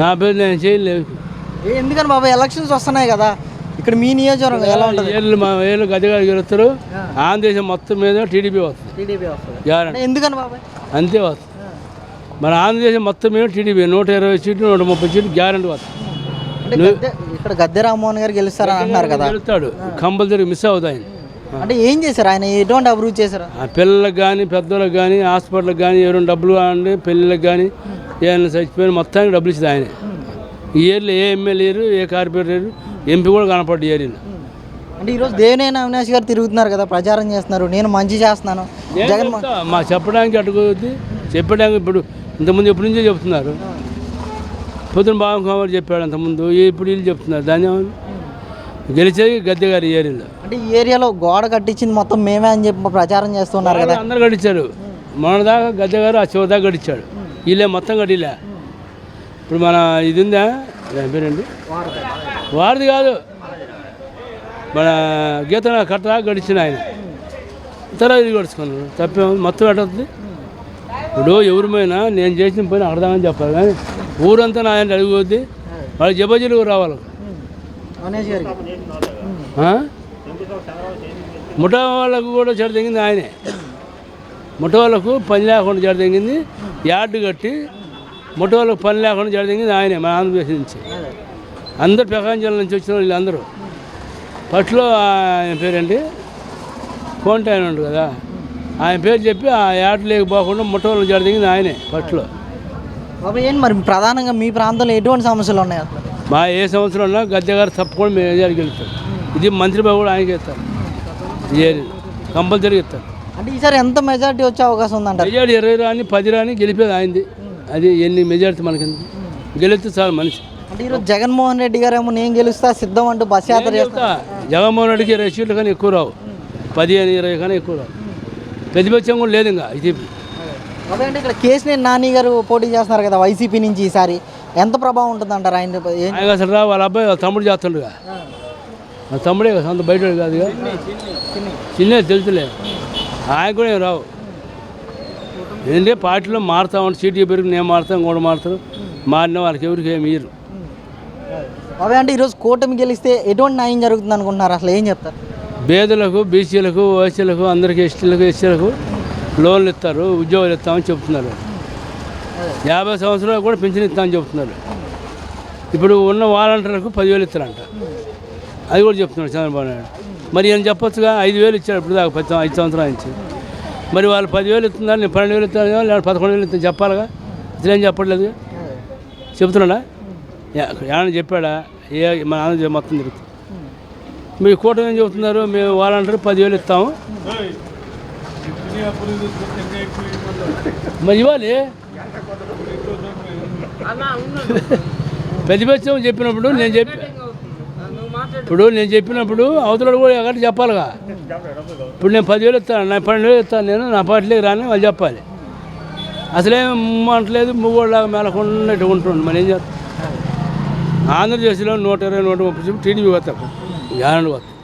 నా పేరు నేను చేయలేదు. ఏ ఎందుకని బాబాయ్ ఎలక్షన్స్ వస్తున్నాయి కదా. ఇక్కడ మీ నియోజకవర్గం ఎలా ఉంటుంది? ఏళ్ళు మా ఏళ్ళు గదిగా గెలుస్తారు. ఆంధ్రదేశం మొత్తం మీద టీడీపీ వస్తుంది. టీడీపీ వస్తుంది. గ్యారంటీ. ఎందుకని బాబాయ్ అంతే వస్తుంది. మన ఆంధ్రదేశం మొత్తం మీద టీడీపీ. నూట ఇరవై సీట్లు నూట ముప్పై సీట్లు గ్యారంటీ వస్తుంది. అంటే గద్దె ఇక్కడ గద్దె రామ్మోహన్ గారు గెలుస్తారని అంటున్నారు కదా. గెలుస్తాడు. కంపల్సరీ మిస్ అవుతాయి ఆయన అంటే ఏం చేశారు ఆయన? ఎటువంటి అభివృద్ధి చేశారు? ఆ పిల్లలకు కానీ పెద్దలకు కానీ హాస్పిటల్కి కానీ ఎవరైనా డబ్బులు కావాలంటే పెళ్ళిళ్ళకి కానీ ఏమైనా చచ్చిపోయిన మొత్తానికి డబ్బులు ఇచ్చింది ఆయనే. ఈ ఏరియాలో ఏ ఎమ్మెల్యే లేరు ఏ కార్పొరేటర్ ఎంపీ కూడా కనపడ్డ ఏరియాలో. అంటే ఈరోజు దేవినేని అవినాష్ గారు తిరుగుతున్నారు కదా ప్రచారం చేస్తున్నారు నేను మంచి చేస్తున్నాను. నేను జగన్ మా చెప్పడానికి అటుకొద్ది చెప్పడానికి ఇప్పుడు ఇంతకుముందు ఎప్పటి నుంచో చెప్తున్నారు. పొద్దున బాబు కుమార్ చెప్పాడు అంతకుముందు ఇప్పుడు వీళ్ళు చెప్తున్నారు. ఏమని? గెలిచేది గద్దె గారు ఈ ఏరియాలో. అంటే ఈ ఏరియాలో గోడ కట్టించింది మొత్తం మేమే అని చెప్పి ప్రచారం చేస్తున్నారు కదా. అందరు గడిచారు మన దాకా గద్దె గారు ఆ చివరి దాకా గడిచాడు వీళ్ళే మొత్తం గడిలే ఇప్పుడు మన ఇది ఉందా? దాని పేరండి వారిది కాదు. మన గీత కట్ట గడిచిన ఆయన. తర్వాత ఇది గడుచుకున్నాను తప్పేమో మొత్తం ఎట్టవుతుంది ఇప్పుడు ఎవరిమైనా నేను చేసిన పని అడదామని చెప్పాలి కానీ ఊరంతా నా ఆయన అడిగిపోద్ది వాళ్ళు జబజీలు రావాలి? ముఠా వాళ్ళకు కూడా చెడ తెగింది ఆయనే. ముఠా వాళ్ళకు పని లేకుండా తెగింది. యార్డు కట్టి ముఠా వాళ్ళకు పని లేకుండా తెగింది ఆయనే మన ఆంధ్రప్రదేశ్ నుంచి. అందరు ప్రకాశం జిల్లా నుంచి వచ్చిన వాళ్ళు అందరూ. ఫస్ట్లో ఆయన పేరేంటి? కోంట ఆయన ఉండు కదా. ఆయన పేరు చెప్పి ఆ యార్డు లేకపోకుండా ముఠా వాళ్ళకి చెడ తెగింది ఆయనే ఫస్ట్లో బాబు ఏంటి మరి ప్రధానంగా మీ ప్రాంతంలో ఎటువంటి సమస్యలు ఉన్నాయి అసలు? మా ఏ సంవత్సరం ఉన్నా గద్దె గారు తప్పకుండా మేము ఏరియాకి వెళ్తాం ఇది మంత్రి బాబు కూడా ఆయనకి ఇస్తారు. ఈ ఏరియా కంపల్సరీ ఇస్తారు. అంటే ఈసారి ఎంత మెజారిటీ వచ్చే అవకాశం ఉందంటారు? మెజార్టీ ఇరవై రాని పది రాని గెలిపేది ఆయనది. అది ఎన్ని మెజార్టీ మనకి గెలిస్తే చాలు మనిషి. అంటే ఈరోజు జగన్మోహన్ రెడ్డి గారు ఏమో నేను గెలుస్తా సిద్ధం అంటూ బస్ యాత్ర చెప్తా, జగన్మోహన్ రెడ్డికి ఇరవై సీట్లు కానీ ఎక్కువ రావు. పది అని ఇరవై కానీ ఎక్కువ రావు. ప్రతిపక్షం కూడా లేదు ఇంకా ఇది అదే అంటే ఇక్కడ కేసీఆర్ నాని గారు పోటీ చేస్తున్నారు కదా వైసీపీ నుంచి ఈసారి. ఎంత ప్రభావం ఉంటుంది అంటారు ఆయన అసలు రా వాళ్ళ అబ్బాయి వాళ్ళ తమ్ముడు చేస్తుండగా. తమ్ముడే కదా సొంత బయట కాదుగా. చిన్న తెలుసులే. ఆయన కూడా ఏం రావు. ఏంటంటే పార్టీలో మారుతా ఉంటా సీటు పెరిగి నేను మారుతాను కూడా మారుతారు. మారిన వాళ్ళకి ఎవరికి ఏమి ఇయ్యరు. అవే అంటే ఈరోజు కూటమి గెలిస్తే ఎటువంటి న్యాయం జరుగుతుంది అనుకుంటున్నారు? అసలు ఏం చెప్తారు? పేదలకు బీసీలకు ఓసీలకు అందరికీ ఎస్టీలకు ఎస్సీలకు లోన్లు ఇస్తారు ఉద్యోగాలు ఇస్తామని చెప్తున్నారు. యాభై సంవత్సరాలు కూడా పెన్షన్ ఇస్తామని చెప్తున్నారు. ఇప్పుడు ఉన్న వాలంటీర్లకు పదివేలు ఇస్తారంట. అది కూడా చెప్తున్నాడు చంద్రబాబు నాయుడు. మరి ఏం చెప్పొచ్చుగా ఐదు వేలు ఇచ్చాడు ఇప్పుడు దాకా పది ఐదు సంవత్సరాల నుంచి. మరి వాళ్ళు పదివేలు ఇస్తున్నారు నేను పన్నెండు వేలు ఇస్తాను లేదా పదకొండు వేలు ఇస్తాను చెప్పాలిగా? ఇట్లా ఏం చెప్పట్లేదు? చెప్తున్నాడా? యా- ఏమన్నా చెప్పాడా? ఏ మన ఆంధ్రప్రదేశ్ మొత్తం తిరుగుతుంది మీ కూటమి ఏం చెబుతున్నారు? మేము వాలంటీర్ పదివేలు ఇస్తాము. మరి ఇవ్వాలి? ప్రతిపక్షం చెప్పినప్పుడు నేను చెప్పి ఇప్పుడు నేను చెప్పినప్పుడు అవతలడు కూడా ఎక్కడ చెప్పాలిగా. ఇప్పుడు నేను పదివేలు ఇస్తాను నా పన్నెండు వేలు ఇస్తాను నేను నా పార్టీలోకి రాని వాళ్ళు చెప్పాలి. అసలేం అంటలేదు ముగ్గురులాగా మేలకుండా ఇటు ఉంటుండు మరి ఏం చేస్తాం? ఆంధ్రప్రదేశ్లో నూట ఇరవై నూట ముప్పై టీడీపీ వస్తాం గ్యారంటీ వస్తాం